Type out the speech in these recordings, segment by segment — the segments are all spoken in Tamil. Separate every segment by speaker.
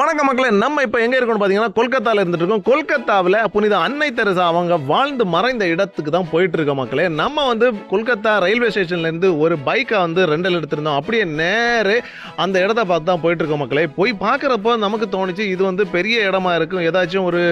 Speaker 1: வணக்கம் மக்களே நம்ம இப்போ எங்கே இருக்கோம்னு பார்த்தீங்கன்னா கொல்கத்தாவில் இருந்துட்டு இருக்கோம். கொல்கத்தாவில் புனித அன்னை தெரசா அவங்க வாழ்ந்து மறைந்த இடத்துக்கு தான் போயிட்டு இருக்கோம் மக்களே. நம்ம வந்து கொல்கத்தா ரயில்வே ஸ்டேஷன்லேருந்து ஒரு பைக்கை வந்து ரெண்டில் எடுத்திருந்தோம். அப்படியே நேரே அந்த இடத்த பார்த்து தான் போயிட்டு இருக்கோம் மக்களே. போய் பார்க்குறப்போ நமக்கு தோணுச்சு இது வந்து பெரிய இடமா இருக்கும். ஏதாச்சும் ஒரு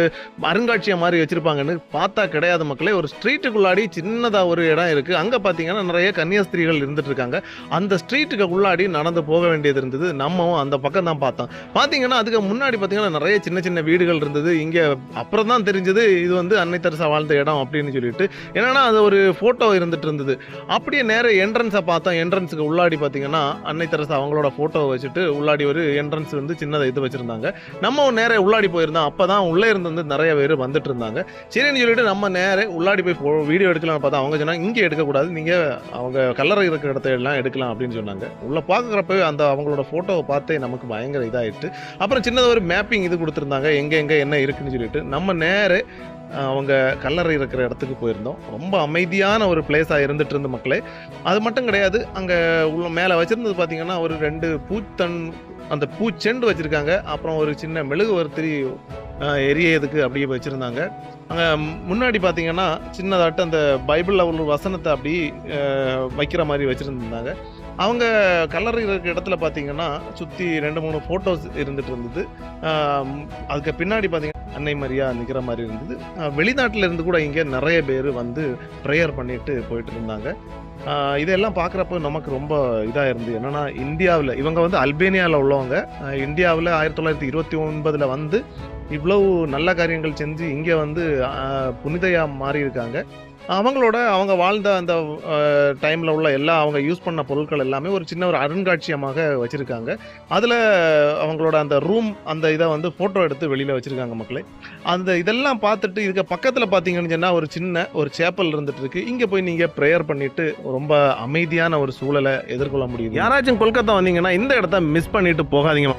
Speaker 1: அருங்காட்சியம் மாதிரி வச்சுருப்பாங்கன்னு பார்த்தா கிடையாது மக்களே. ஒரு ஸ்ட்ரீட்டுக்குள்ளாடி சின்னதாக ஒரு இடம் இருக்குது அங்கே பார்த்தீங்கன்னா நிறைய கன்னியாஸ்திரிகள் இருந்துட்டு இருக்காங்க. அந்த ஸ்ட்ரீட்டுக்கு உள்ளாடி நடந்து போக வேண்டியது இருந்தது. நம்மவும் அந்த பக்கம் தான் பார்த்தோம். பார்த்தீங்கன்னா அது அதுக்கு முன்னாடி பார்த்தீங்கன்னா நிறைய சின்ன சின்ன வீடுகள் இருந்தது. இங்கே அப்புறம் தான் தெரிஞ்சது இது வந்து அன்னை தெரசா வாழ்ந்த இடம் அப்படின்னு சொல்லிட்டு. என்னன்னா அது ஒரு ஃபோட்டோ இருந்துட்டு இருந்தது. அப்படியே நேர என்ட்ரன்ஸை பார்த்தோம். என்ட்ரன்ஸுக்கு உள்ளாடி பார்த்தீங்கன்னா அன்னை தெரசா அவங்களோட ஃபோட்டோ வச்சுட்டு உள்ளாடி ஒரு என்ட்ரன்ஸ் வந்து சின்னதை இது வச்சுருந்தாங்க. நம்ம நேரே உள்ளாடி போயிருந்தோம். அப்போ தான் உள்ளே இருந்து வந்து நிறைய பேர் வந்துட்டு இருந்தாங்க. சரின்னு சொல்லிட்டு நம்ம நேரே உள்ளாடி போய் வீடியோ எடுக்கலாம்னு பார்த்தா அவங்க சொன்னாங்க இங்கே எடுக்கக்கூடாது. நீங்கள் அவங்க கல்லறை இருக்கிற இடத்த எல்லாம் எடுக்கலாம். அப்படின்னு சொன்னாங்க. உள்ளே பார்க்குறப்பவே அந்த அவங்களோட ஃபோட்டோவை பார்த்தே நமக்கு பயங்கர இதாயிட்டு. அப்புறம் சின்னதாக ஒரு மேப்பிங் இது கொடுத்துருந்தாங்க. எங்கே எங்கே என்ன இருக்குன்னு சொல்லிட்டு. நம்ம நேர அவங்க கல்லறை இருக்கிற இடத்துக்கு போயிருந்தோம். ரொம்ப அமைதியான ஒரு பிளேஸாக இருந்துட்டு இருந்த மக்களே. அது மட்டும் கிடையாது அங்கே உள்ள மேலே வச்சுருந்தது பார்த்தீங்கன்னா ஒரு ரெண்டு பூத்தன் அந்த பூச்செண்டு வச்சுருக்காங்க. அப்புறம் ஒரு சின்ன மெழுகு ஒருத்தரி எரியதுக்கு அப்படியே வச்சுருந்தாங்க. அங்கே முன்னாடி பார்த்தீங்கன்னா சின்னதாட்டு அந்த பைபிளில் உள்ள வசனத்தை அப்படி வைக்கிற மாதிரி வச்சுருந்தாங்க அவங்க கல்லறை இருக்கிற இடத்துல பார்த்தீங்கன்னா சுற்றி ரெண்டு மூணு ஃபோட்டோஸ் இருந்துட்டு இருந்தது. அதுக்கு பின்னாடி பார்த்தீங்கன்னா அன்னை மரியா நிற்கிற மாதிரி இருந்தது. வெளிநாட்டில் இருந்து கூட இங்கே நிறைய பேர் வந்து ப்ரேயர் பண்ணிட்டு போயிட்டு இருந்தாங்க. இதெல்லாம் பார்க்குறப்ப நமக்கு ரொம்ப இதாக இருந்தது. என்னென்னா இந்தியாவில் இவங்க வந்து அல்பேனியாவில் உள்ளவங்க. இந்தியாவில் ஆயிரத்தி தொள்ளாயிரத்தி இருபத்தி ஒன்பதில் வந்து இவ்வளவு நல்ல காரியங்கள் செஞ்சு இங்கே வந்து புனிதையாக மாறியிருக்காங்க. அவங்களோட அவங்க வாழ்ந்த அந்த டைமில் உள்ள எல்லா அவங்க யூஸ் பண்ண பொருட்கள் எல்லாமே ஒரு சின்ன ஒரு அருங்காட்சியமாக வச்சுருக்காங்க. அதில் அவங்களோட அந்த ரூம் அந்த இதை வந்து ஃபோட்டோ எடுத்து வெளியில் வச்சுருக்காங்க மக்களே. அந்த இதெல்லாம் பார்த்துட்டு இதுக்கு பக்கத்தில் பார்த்தீங்கன்னு சொன்னால் ஒரு சின்ன ஒரு சேப்பல் இருந்துட்டு இருக்கு. இங்கே போய் நீங்கள் ப்ரேயர் பண்ணிட்டு ரொம்ப அமைதியான ஒரு சூழலை எதிர்கொள்ள முடியும் யாராச்சும் கொல்கத்தா வந்தீங்கன்னா இந்த இடத்த மிஸ் பண்ணிட்டு போகாதீங்க.